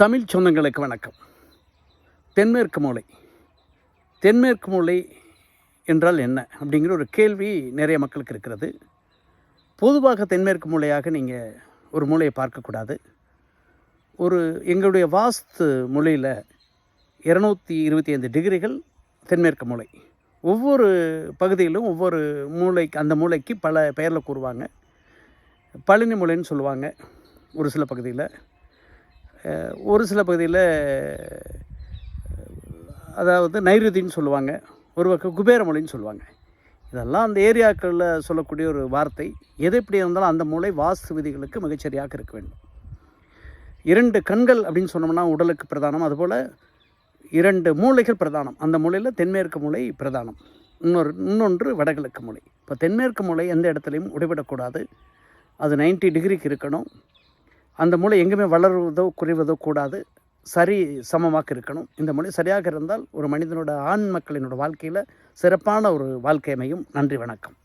தமிழ் சொந்தங்களுக்கு வணக்கம். தென்மேற்கு மூலை தென்மேற்கு மூலை என்றால் என்ன? அப்படிங்கிற ஒரு கேள்வி நிறைய மக்களுக்கு இருக்கிறது. பொதுவாக தென்மேற்கு மூலையாக நீங்கள் ஒரு மூலையை பார்க்கக்கூடாது. ஒரு எங்களுடைய வாஸ்து மூலையில் இரநூத்தி இருபத்தி ஐந்து டிகிரிகள் தென்மேற்கு மூலை ஒவ்வொரு பகுதியிலும் ஒவ்வொரு மூளைக்கு அந்த மூளைக்கு பல பெயரில் கூறுவாங்க. பழனி மூலைன்னு சொல்லுவாங்க ஒரு சில பகுதியில். ஒரு சில பகுதியில் அதாவது நைருதின்னு சொல்லுவாங்க ஒரு பக்கம் குபேரமொழின்னு சொல்லுவாங்க. இதெல்லாம் அந்த ஏரியாக்களில் சொல்லக்கூடிய ஒரு வார்த்தை. எது எப்படி இருந்தாலும் அந்த மூளை வாஸ்து விதிகளுக்கு மிகச்சரியாக இருக்க வேண்டும். இரண்டு கண்கள் அப்படின்னு சொன்னோம்னா உடலுக்கு பிரதானம். அதுபோல் இரண்டு மூளைகள் பிரதானம். அந்த மூலையில் தென்மேற்கு மூலை பிரதானம். இன்னொரு இன்னொன்று வடகிழக்கு மூலை இப்போ தென்மேற்கு மூலை எந்த இடத்துலையும் உடைவிடக்கூடாது அது 90 டிகிரிக்கு இருக்கணும். அந்த மூளை எங்குமே வளருவதோ குறைவதோ கூடாது. சரி சமமாக இருக்கணும். இந்த மொழி சரியாக இருந்தால் ஒரு மனிதனோட ஆண் மக்களினோட வாழ்க்கையில் சிறப்பான ஒரு வாழ்க்கை அமையும். நன்றி வணக்கம்.